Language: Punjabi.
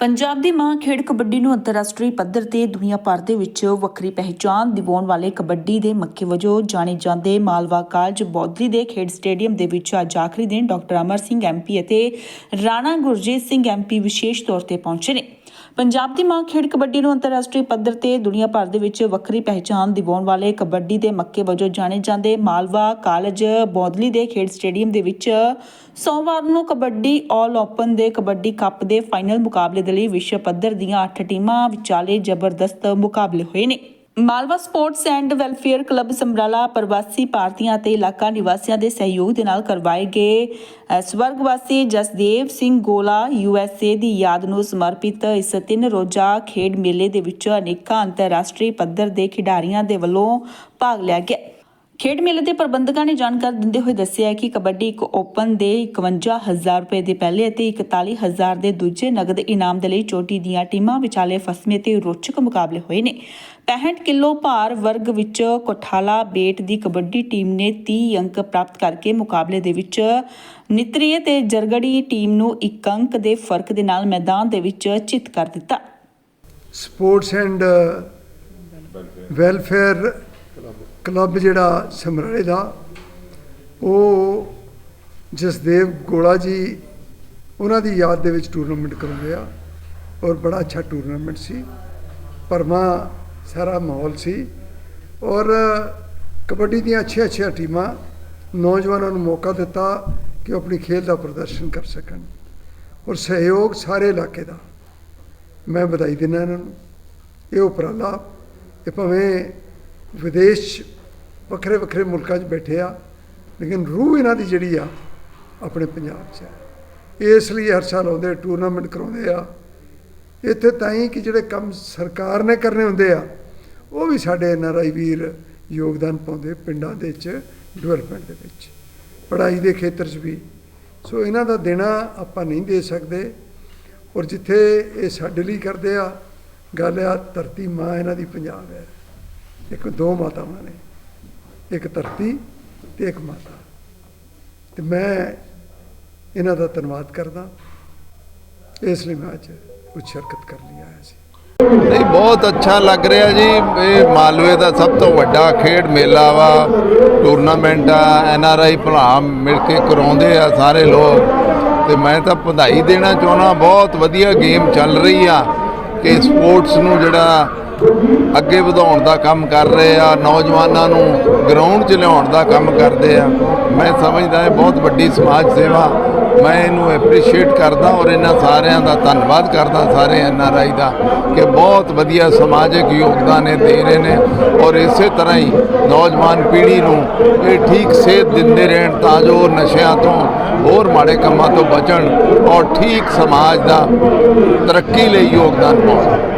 ਪੰਜਾਬ ਦੀ ਮਾਂ ਖੇਡ ਕਬੱਡੀ ਨੂੰ ਅੰਤਰਰਾਸ਼ਟਰੀ ਪੱਧਰ ਤੇ ਦੁਨੀਆ ਭਰ ਦੇ ਵਿੱਚ ਵੱਖਰੀ ਪਹਿਚਾਣ ਦਿਵਾਉਣ ਵਾਲੇ ਕਬੱਡੀ ਦੇ ਮੱਕੇ ਵਜੋਂ ਜਾਣੇ ਜਾਂਦੇ ਮਾਲਵਾ ਕਾਲਜ ਬੌਦਲੀ ਦੇ ਖੇਡ ਸਟੇਡੀਅਮ ਦੇ ਵਿੱਚ ਅੱਜ ਆਖਰੀ ਦਿਨ ਡਾਕਟਰ ਅਮਰ ਸਿੰਘ ਐਮਪੀ ਅਤੇ ਰਾਣਾ ਗੁਰਜੀਤ ਸਿੰਘ ਐਮਪੀ ਵਿਸ਼ੇਸ਼ ਤੌਰ ਤੇ ਪਹੁੰਚੇ ਨੇ। ਪੰਜਾਬ ਦੀ ਮਾਂ ਖੇਡ ਕਬੱਡੀ ਨੂੰ ਅੰਤਰਰਾਸ਼ਟਰੀ ਪੱਧਰ ਤੇ ਦੁਨੀਆ ਭਰ ਦੇ ਵਿੱਚ ਵੱਖਰੀ ਪਹਿਚਾਣ ਦਿਵਾਉਣ ਵਾਲੇ ਕਬੱਡੀ ਦੇ ਮੱਕੇ ਵਜੋਂ ਜਾਣੇ ਜਾਂਦੇ ਮਾਲਵਾ ਕਾਲਜ ਬੌਦਲੀ ਦੇ ਖੇਡ ਸਟੇਡੀਅਮ ਦੇ ਵਿੱਚ ਸੋਮਵਾਰ ਨੂੰ ਕਬੱਡੀ ਆਲ ਓਪਨ ਦੇ ਕਬੱਡੀ ਕੱਪ ਦੇ ਫਾਈਨਲ ਮੁਕਾਬਲੇ ਦੇ ਲਈ ਵਿਸ਼ਵ ਪੱਧਰ ਦੀਆਂ 8 ਟੀਮਾਂ ਵਿਚਾਲੇ ਜ਼ਬਰਦਸਤ ਮੁਕਾਬਲੇ ਹੋਏ ਨੇ। Malwa sports and welfare club Samrala ਪ੍ਰਵਾਸੀ ਭਾਰਤੀਆਂ ਅਤੇ ਇਲਾਕਾ ਨਿਵਾਸੀਆਂ ਦੇ ਸਹਿਯੋਗ ਦੇ ਨਾਲ ਕਰਵਾਏ ਗਏ ਸਵਰਗਵਾਸੀ ਜਸਦੇਵ ਸਿੰਘ ਗੋਲਾ ਯੂਐਸਏ ਦੀ ਯਾਦ ਨੂੰ ਸਮਰਪਿਤ ਇਸ ਤਿੰਨ ਰੋਜ਼ਾ ਖੇਡ ਮੇਲੇ ਦੇ ਵਿੱਚ ਅਨੇਕਾਂ ਅੰਤਰਰਾਸ਼ਟਰੀ ਪੱਧਰ ਦੇ ਖਿਡਾਰੀਆਂ ਦੇ ਵੱਲੋਂ ਭਾਗ ਲਿਆ ਗਿਆ। ਖੇਡ ਮੇਲੇ ਦੇ ਪ੍ਰਬੰਧਕਾਂ ਨੇ ਜਾਣਕਾਰੀ ਦਿੰਦੇ ਹੋਏ ਦੱਸਿਆ ਕਿ ਕਬੱਡੀ ਇੱਕ ਓਪਨ ਦੇ 51000 ਰੁਪਏ ਦੇ ਪਹਿਲੇ ਅਤੇ 41000 ਦੇ ਦੂਜੇ ਨਗਦ ਇਨਾਮ ਦੇ ਲਈ ਚੋਟੀ ਦੀਆਂ ਟੀਮਾਂ ਵਿਚਾਲੇ ਫਸਮੇ ਤੇ ਰੋਚਕ ਮੁਕਾਬਲੇ ਹੋਏ ਨੇ। 65 ਕਿਲੋ ਭਾਰ ਵਰਗ ਵਿੱਚ ਕੋਠਾਲਾ ਬੇਟ ਦੀ ਕਬੱਡੀ ਟੀਮ ਨੇ 30 ਅੰਕ ਪ੍ਰਾਪਤ ਕਰਕੇ ਮੁਕਾਬਲੇ ਦੇ ਵਿੱਚ ਨਿਤਰੀਏ ਤੇ ਜਰਗੜੀ ਟੀਮ ਨੂੰ ਇੱਕ ਅੰਕ ਦੇ ਫ਼ਰਕ ਦੇ ਨਾਲ ਮੈਦਾਨ ਦੇ ਵਿੱਚ ਚਿੱਤ ਕਰ ਦਿੱਤਾ। ਸਪੋਰਟਸ ਐਂਡ ਵੈਲਫੇਅਰ ਕਲੱਬ ਜਿਹੜਾ ਸਮਰਾਲੇ ਦਾ, ਉਹ ਜਸਦੇਵ ਗੋਲਾ ਜੀ ਉਹਨਾਂ ਦੀ ਯਾਦ ਦੇ ਵਿੱਚ ਟੂਰਨਾਮੈਂਟ ਕਰਾਉਂਦੇ ਆ ਔਰ ਬੜਾ ਅੱਛਾ ਟੂਰਨਾਮੈਂਟ ਸੀ। ਪਰਮਾ ਸਾਰਾ ਮਾਹੌਲ ਸੀ ਔਰ ਕਬੱਡੀ ਦੀਆਂ ਅੱਛੀਆਂ ਅੱਛੀਆਂ ਟੀਮਾਂ ਨੌਜਵਾਨਾਂ ਨੂੰ ਮੌਕਾ ਦਿੱਤਾ ਕਿ ਉਹ ਆਪਣੀ ਖੇਡ ਦਾ ਪ੍ਰਦਰਸ਼ਨ ਕਰ ਸਕਣ ਔਰ ਸਹਿਯੋਗ ਸਾਰੇ ਇਲਾਕੇ ਦਾ। ਮੈਂ ਵਧਾਈ ਦਿੰਦਾ ਇਹਨਾਂ ਨੂੰ। ਇਹ ਉਪਰਾਲਾ ਇਹ ਭਾਵੇਂ ਵਿਦੇਸ਼ ਵੱਖਰੇ ਵੱਖਰੇ ਮੁਲਕਾਂ 'ਚ ਬੈਠੇ ਆ, ਲੇਕਿਨ ਰੂਹ ਇਹਨਾਂ ਦੀ ਜਿਹੜੀ ਆ, ਆਪਣੇ ਪੰਜਾਬ 'ਚ ਹੈ। ਇਸ ਲਈ ਹਰ ਸਾਲ ਆਉਂਦੇ ਟੂਰਨਾਮੈਂਟ ਕਰਾਉਂਦੇ ਆ। ਇੱਥੇ ਤਾਂ ਹੀ ਕਿ ਜਿਹੜੇ ਕੰਮ ਸਰਕਾਰ ਨੇ ਕਰਨੇ ਹੁੰਦੇ ਆ, ਉਹ ਵੀ ਸਾਡੇ ਐਨਆਰਆਈ ਵੀਰ ਯੋਗਦਾਨ ਪਾਉਂਦੇ ਪਿੰਡਾਂ ਦੇ ਵਿੱਚ ਡਿਵੈਲਪਮੈਂਟ ਦੇ ਵਿੱਚ। ਪੜ੍ਹਾਈ ਦੇ ਖੇਤਰ 'ਚ ਵੀ। ਸੋ ਇਹਨਾਂ ਦਾ ਦੇਣਾ ਆਪਾਂ ਨਹੀਂ ਦੇ ਸਕਦੇ। ਔਰ ਜਿੱਥੇ ਇਹ ਸਾਡੇ ਲਈ ਕਰਦੇ ਆ, ਗੱਲ ਆ ਧਰਤੀ ਮਾਂ ਇਹਨਾਂ ਦੀ ਪੰਜਾਬ ਹੈ। ਇੱਕ ਦੋ ਮਾਤਾਵਾਂ ਨੇ। ਇੱਕ ਧਰਤੀ ਤੇ ਇੱਕ ਮਾਤਾ। ਤੇ ਮੈਂ ਇਹਨਾਂ ਦਾ ਧੰਨਵਾਦ ਕਰਦਾ। ਇਸ ਲਈ ਮੈਂ ਅੱਜ ਕੁਝ ਸ਼ਿਰਕਤ ਕਰ ਲਈ ਆਇਆ ਸੀ। ਨਹੀਂ, ਬਹੁਤ ਅੱਛਾ ਲੱਗ ਰਿਹਾ ਜੀ। ਇਹ ਮਾਲਵੇ ਦਾ ਸਭ ਤੋਂ ਵੱਡਾ ਖੇਡ ਮੇਲਾ ਵਾ। ਟੂਰਨਾਮੈਂਟ ਆ ਐਨ ਆਰ ਆਈ ਭਰਾ ਮਿਲ ਕੇ ਕਰਾਉਂਦੇ ਆ ਸਾਰੇ ਲੋਕ। ਤੇ ਮੈਂ ਤਾਂ ਵਧਾਈ ਦੇਣਾ ਚਾਹੁੰਦਾ। ਬਹੁਤ ਵਧੀਆ ਗੇਮ ਚੱਲ ਰਹੀ ਆ ਕਿ ਸਪੋਰਟਸ ਨੂੰ ਜਿਹੜਾ ਅੱਗੇ ਵਧਾਉਣ ਦਾ ਕੰਮ ਕਰ ਰਹੇ ਆ, ਨੌਜਵਾਨਾਂ ਨੂੰ ਗਰਾਊਂਡ 'ਚ ਲਿਆਉਣ ਦਾ ਕੰਮ ਕਰਦੇ ਆ। ਮੈਂ ਸਮਝਦਾ ਇਹ ਬਹੁਤ ਵੱਡੀ ਸਮਾਜ ਸੇਵਾ। ਮੈਂ ਇਹਨੂੰ ਐਪਰੀਸ਼ੀਏਟ ਕਰਦਾ ਔਰ ਇਹਨਾਂ ਸਾਰਿਆਂ ਦਾ ਧੰਨਵਾਦ ਕਰਦਾ, ਸਾਰੇ ਐਨ ਆਰ ਆਈ ਦਾ, ਕਿ ਬਹੁਤ ਵਧੀਆ ਸਮਾਜਿਕ ਯੋਗਦਾਨ ਇਹ ਦੇ ਰਹੇ ਨੇ ਔਰ ਇਸੇ ਤਰ੍ਹਾਂ ਹੀ ਨੌਜਵਾਨ ਪੀੜ੍ਹੀ ਨੂੰ ਇਹ ਠੀਕ ਸੇਧ ਦਿੰਦੇ ਰਹਿਣ ਤਾਂ ਜੋ ਨਸ਼ਿਆਂ ਤੋਂ ਹੋਰ ਮਾੜੇ ਕੰਮਾਂ ਤੋਂ ਬਚਣ ਔਰ ਠੀਕ ਸਮਾਜ ਦਾ ਤਰੱਕੀ ਲਈ ਯੋਗਦਾਨ ਪਾਉਣ।